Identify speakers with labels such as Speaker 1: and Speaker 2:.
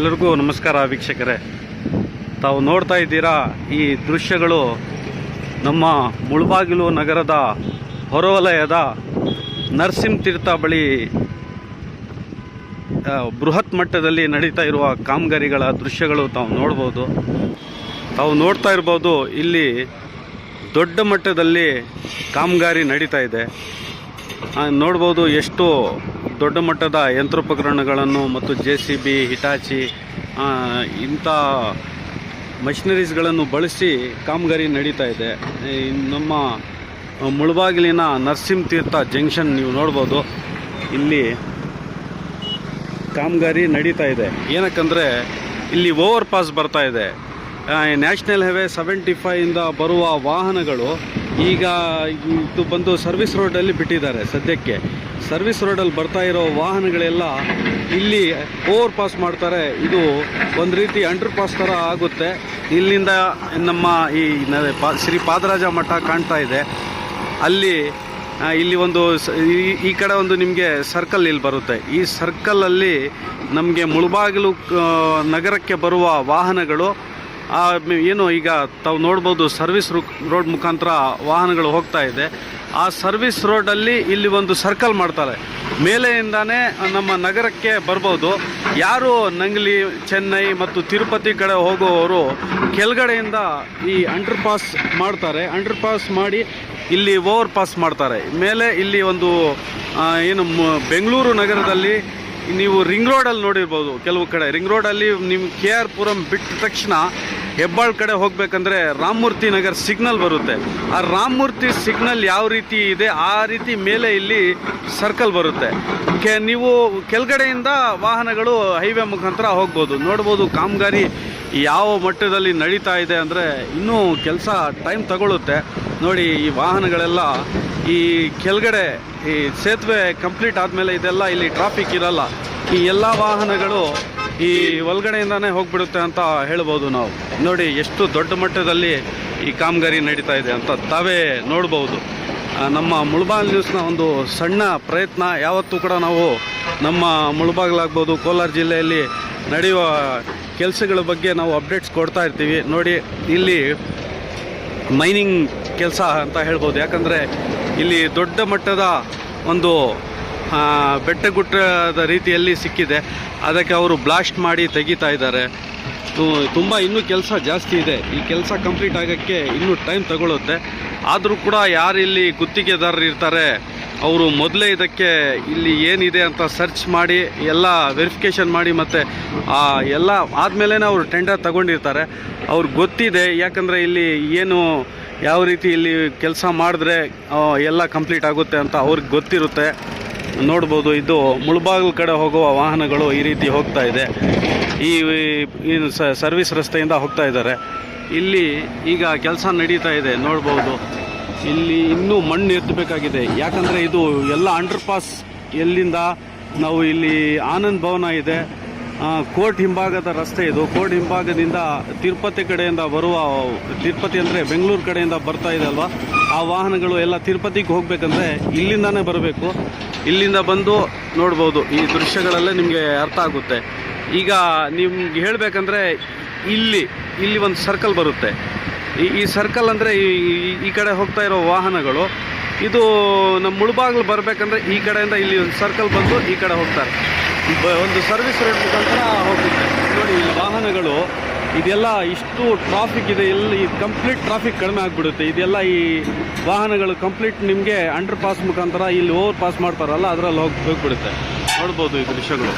Speaker 1: ಎಲ್ಲರಿಗೂ ನಮಸ್ಕಾರ ವೀಕ್ಷಕರೇ. ತಾವು ನೋಡ್ತಾ ಇದ್ದೀರಾ ಈ ದೃಶ್ಯಗಳು ನಮ್ಮ ಮುಳಬಾಗಿಲು ನಗರದ ಹೊರವಲಯದ ತೀರ್ಥ ಬಳಿ ಬೃಹತ್ ಮಟ್ಟದಲ್ಲಿ ನಡೀತಾ ಇರುವ ಕಾಮಗಾರಿಗಳ ದೃಶ್ಯಗಳು ತಾವು ನೋಡ್ಬೋದು. ತಾವು ನೋಡ್ತಾ ಇರ್ಬೋದು, ಇಲ್ಲಿ ದೊಡ್ಡ ಮಟ್ಟದಲ್ಲಿ ಕಾಮಗಾರಿ ನಡೀತಾ ಇದೆ. ನೋಡ್ಬೋದು ಎಷ್ಟು ದೊಡ್ಡ ಮಟ್ಟದ ಯಂತ್ರೋಪಕರಣಗಳನ್ನು ಮತ್ತು ಜೆ ಸಿ ಬಿ ಹಿಟಾಚಿ ಇಂಥ ಮಷಿನರೀಸ್ಗಳನ್ನು ಬಳಸಿ ಕಾಮಗಾರಿ ನಡೀತಾ ಇದೆ. ನಮ್ಮ ಮುಳಬಾಗಿಲಿನ ನರಸಿಂಹ ತೀರ್ಥ ಜಂಕ್ಷನ್ ನೀವು ನೋಡ್ಬೋದು. ಇಲ್ಲಿ ಕಾಮಗಾರಿ ನಡೀತಾ ಇದೆ. ಏನಕ್ಕಂದರೆ ಇಲ್ಲಿ ಓವರ್ ಪಾಸ್ ಬರ್ತಾ ಇದೆ. ನ್ಯಾಷನಲ್ ಹೈವೇ ಸೆವೆಂಟಿ ಫೈಯಿಂದ ಬರುವ ವಾಹನಗಳು ಈಗ ಇದು ಬಂದು ಸರ್ವಿಸ್ ರೋಡಲ್ಲಿ ಬಿಟ್ಟಿದ್ದಾರೆ ಸದ್ಯಕ್ಕೆ. ಸರ್ವಿಸ್ ರೋಡಲ್ಲಿ ಬರ್ತಾ ಇರೋ ವಾಹನಗಳೆಲ್ಲ ಇಲ್ಲಿ ಓವರ್ ಪಾಸ್ ಮಾಡ್ತಾರೆ. ಇದು ಒಂದು ರೀತಿ ಅಂಡರ್ ಪಾಸ್ ಥರ ಆಗುತ್ತೆ. ಇಲ್ಲಿಂದ ನಮ್ಮ ಈ ಶ್ರೀ ಪಾದರಾಜ ಮಠ ಕಾಣ್ತಾ ಇದೆ. ಅಲ್ಲಿ ಇಲ್ಲಿ ಒಂದು ಈ- ಕಡೆ ಒಂದು ನಿಮಗೆ ಸರ್ಕಲ್ ಇಲ್ಲಿ ಬರುತ್ತೆ. ಈ ಸರ್ಕಲಲ್ಲಿ ನಮಗೆ ಮುಳುಬಾಗಿಲು ನಗರಕ್ಕೆ ಬರುವ ವಾಹನಗಳು ಏನು ಈಗ ತಾವು ನೋಡ್ಬೋದು ಸರ್ವಿಸ್ ರೋಡ್ ಮುಖಾಂತರ ವಾಹನಗಳು ಹೋಗ್ತಾ ಇದೆ. ಆ ಸರ್ವಿಸ್ ರೋಡಲ್ಲಿ ಇಲ್ಲಿ ಒಂದು ಸರ್ಕಲ್ ಮಾಡ್ತಾರೆ. ಮೇಲೆಯಿಂದಾನೇ ನಮ್ಮ ನಗರಕ್ಕೆ ಬರ್ಬೋದು. ಯಾರು ನಂಗ್ಲಿ, ಚೆನ್ನೈ ಮತ್ತು ತಿರುಪತಿ ಕಡೆ ಹೋಗುವವರು ಕೆಳಗಡೆಯಿಂದ ಈ ಅಂಡರ್ ಪಾಸ್ ಮಾಡ್ತಾರೆ. ಅಂಡರ್ ಪಾಸ್ ಮಾಡಿ ಇಲ್ಲಿ ಓವರ್ ಪಾಸ್ ಮಾಡ್ತಾರೆ. ಮೇಲೆ ಇಲ್ಲಿ ಒಂದು ಏನು ಬೆಂಗಳೂರು ನಗರದಲ್ಲಿ ನೀವು ರಿಂಗ್ ರೋಡಲ್ಲಿ ನೋಡಿರ್ಬೋದು. ಕೆಲವು ಕಡೆ ರಿಂಗ್ ರೋಡಲ್ಲಿ ನಿಮ್ಮ ಕೆ ಆರ್ ಪುರಂ ಬಿಟ್ಟ ತಕ್ಷಣ ಹೆಬ್ಬಾಳ್ ಕಡೆ ಹೋಗ್ಬೇಕಂದ್ರೆ ರಾಮಮೂರ್ತಿ ನಗರ್ ಸಿಗ್ನಲ್ ಬರುತ್ತೆ. ಆ ರಾಮಮೂರ್ತಿ ಸಿಗ್ನಲ್ ಯಾವ ರೀತಿ ಇದೆ, ಆ ರೀತಿ ಮೇಲೆ ಇಲ್ಲಿ ಸರ್ಕಲ್ ಬರುತ್ತೆ. ಕೆ, ನೀವು ಕೆಳಗಡೆಯಿಂದ ವಾಹನಗಳು ಹೈವೇ ಮುಖಾಂತರ ಹೋಗ್ಬೋದು. ನೋಡ್ಬೋದು ಕಾಮಗಾರಿ ಯಾವ ಮಟ್ಟದಲ್ಲಿ ನಡೀತಾ ಇದೆ ಅಂದರೆ ಇನ್ನೂ ಕೆಲಸ ಟೈಮ್ ತಗೊಳ್ಳುತ್ತೆ ನೋಡಿ, ಈ ವಾಹನಗಳೆಲ್ಲ ಈ ಕೆಳಗಡೆ ಈ ಸೇತುವೆ ಕಂಪ್ಲೀಟ್ ಆದಮೇಲೆ ಇದೆಲ್ಲ ಇಲ್ಲಿ ಟ್ರಾಫಿಕ್ ಇರಲ್ಲ. ಈ ಎಲ್ಲ ವಾಹನಗಳು ಈ ಒಳಗಡೆಯಿಂದಾನೇ ಹೋಗ್ಬಿಡುತ್ತೆ ಅಂತ ಹೇಳ್ಬೋದು ನಾವು. ನೋಡಿ, ಎಷ್ಟು ದೊಡ್ಡ ಮಟ್ಟದಲ್ಲಿ ಈ ಕಾಮಗಾರಿ ನಡೀತಾ ಇದೆ ಅಂತ ತಾವೇ ನೋಡ್ಬೋದು. ನಮ್ಮ ಮುಳಬಾಲ್ ನ್ಯೂಸ್ನ ಒಂದು ಸಣ್ಣ ಪ್ರಯತ್ನ, ಯಾವತ್ತೂ ಕೂಡ ನಾವು ನಮ್ಮ ಮುಳಬಾಗ್ಲಾಗ್ಬೋದು, ಕೋಲಾರ ಜಿಲ್ಲೆಯಲ್ಲಿ ನಡೆಯುವ ಕೆಲಸಗಳ ಬಗ್ಗೆ ನಾವು ಅಪ್ಡೇಟ್ಸ್ ಕೊಡ್ತಾ ಇರ್ತೀವಿ. ನೋಡಿ, ಇಲ್ಲಿ ಮೈನಿಂಗ್ ಕೆಲಸ ಅಂತ ಹೇಳ್ಬೋದು. ಯಾಕಂದರೆ ಇಲ್ಲಿ ದೊಡ್ಡ ಮಟ್ಟದ ಒಂದು ಆ, ಬೆಟ್ಟಗುಡ್ಡದ ರೀತಿಯಲ್ಲಿ ಸಿಕ್ಕಿದೆ. ಅದಕ್ಕೆ ಅವರು ಬ್ಲಾಸ್ಟ್ ಮಾಡಿ ತೆಗಿತಾ ಇದ್ದಾರೆ. ತುಂಬ ಇನ್ನೂ ಕೆಲಸ ಜಾಸ್ತಿ ಇದೆ. ಈ ಕೆಲಸ ಕಂಪ್ಲೀಟ್ ಆಗೋಕ್ಕೆ ಇನ್ನೂ ಟೈಮ್ ತಗೊಳ್ಳುತ್ತೆ ಆದರೂ ಕೂಡ ಯಾರು ಇಲ್ಲಿ ಗುತ್ತಿಗೆದಾರರು ಇರ್ತಾರೆ ಅವರು ಮೊದಲೇ ಇದಕ್ಕೆ ಇಲ್ಲಿ ಏನಿದೆ ಅಂತ ಸರ್ಚ್ ಮಾಡಿ ಎಲ್ಲ ವೆರಿಫಿಕೇಷನ್ ಮಾಡಿ ಮತ್ತು ಎಲ್ಲ ಆದಮೇಲೆ ಅವರು ಟೆಂಡರ್ ತಗೊಂಡಿರ್ತಾರೆ. ಅವ್ರಿಗೆ ಗೊತ್ತಿದೆ ಯಾಕಂದರೆ ಇಲ್ಲಿ ಏನು ಯಾವ ರೀತಿ ಇಲ್ಲಿ ಕೆಲಸ ಮಾಡಿದ್ರೆ ಎಲ್ಲ ಕಂಪ್ಲೀಟ್ ಆಗುತ್ತೆ ಅಂತ ಅವ್ರಿಗೆ ಗೊತ್ತಿರುತ್ತೆ. ನೋಡ್ಬೋದು, ಇದು ಮುಳಬಾಗಿಲು ಕಡೆ ಹೋಗುವ ವಾಹನಗಳು ಈ ರೀತಿ ಹೋಗ್ತಾ ಇದೆ. ಈ ಸರ್ವಿಸ್ ರಸ್ತೆಯಿಂದ ಹೋಗ್ತಾ ಇದ್ದಾರೆ. ಇಲ್ಲಿ ಈಗ ಕೆಲಸ ನಡೀತಾ ಇದೆ, ನೋಡ್ಬೋದು. ಇಲ್ಲಿ ಇನ್ನೂ ಮಣ್ಣು ಎತ್ತಬೇಕಾಗಿದೆ. ಯಾಕಂದರೆ ಇದು ಎಲ್ಲ ಅಂಡರ್ ಪಾಸ್ ಎಲ್ಲಿಂದ ನಾವು ಇಲ್ಲಿ ಆನಂದ್ ಭವನ ಇದೆ. ಕೋರ್ಟ್ ಹಿಂಭಾಗದ ರಸ್ತೆ ಇದು. ಕೋರ್ಟ್ ಹಿಂಭಾಗದಿಂದ ತಿರುಪತಿ ಕಡೆಯಿಂದ ಬರುವ, ತಿರುಪತಿ ಅಂದರೆ ಬೆಂಗಳೂರು ಕಡೆಯಿಂದ ಬರ್ತಾ ಇದೆ ಅಲ್ವಾ? ಆ ವಾಹನಗಳು ಎಲ್ಲ ತಿರುಪತಿಗೆ ಹೋಗಬೇಕಂದ್ರೆ ಇಲ್ಲಿಂದಾನೇ ಬರಬೇಕು. ಇಲ್ಲಿಂದ ಬಂದು ನೋಡ್ಬೋದು. ಈ ದೃಶ್ಯಗಳೆಲ್ಲ ನಿಮಗೆ ಅರ್ಥ ಆಗುತ್ತೆ. ಈಗ ನಿಮ್ಗೆ ಹೇಳಬೇಕಂದ್ರೆ ಇಲ್ಲಿ ಇಲ್ಲಿ ಒಂದು ಸರ್ಕಲ್ ಬರುತ್ತೆ. ಈ ಈ ಸರ್ಕಲ್ ಅಂದರೆ ಈ, ಈ- ಕಡೆ ಹೋಗ್ತಾ ಇರೋ ವಾಹನಗಳು. ಇದು ನಮ್ಮ ಮುಳುಬಾಗಿಲು ಬರಬೇಕಂದ್ರೆ ಈ ಕಡೆಯಿಂದ ಇಲ್ಲಿ ಒಂದು ಸರ್ಕಲ್ ಬಂದು ಈ ಕಡೆ ಹೋಗ್ತಾರೆ. ಒಂದು ಸರ್ವಿಸ್ ರೋಡ್ ಮುಖಾಂತರ ಹೋಗುತ್ತೆ. ನೋಡಿ, ಇಲ್ಲಿ ವಾಹನಗಳು ಇದೆಲ್ಲ ಇಷ್ಟು ಟ್ರಾಫಿಕ್ ಇದೆ, ಇಲ್ಲಿ ಕಂಪ್ಲೀಟ್ ಟ್ರಾಫಿಕ್ ಕಡಿಮೆ ಆಗಿಬಿಡುತ್ತೆ. ಇದೆಲ್ಲ ಈ ವಾಹನಗಳು ಕಂಪ್ಲೀಟ್ ನಿಮಗೆ ಅಂಡರ್ ಪಾಸ್ ಮುಖಾಂತರ ಇಲ್ಲಿ ಓವರ್ ಪಾಸ್ ಮಾಡ್ತಾರಲ್ಲ, ಅದರಲ್ಲಿ ಹೋಗಿ ಹೋಗ್ಬಿಡುತ್ತೆ. ನೋಡ್ಬೋದು ಈ ದೃಶ್ಯಗಳು.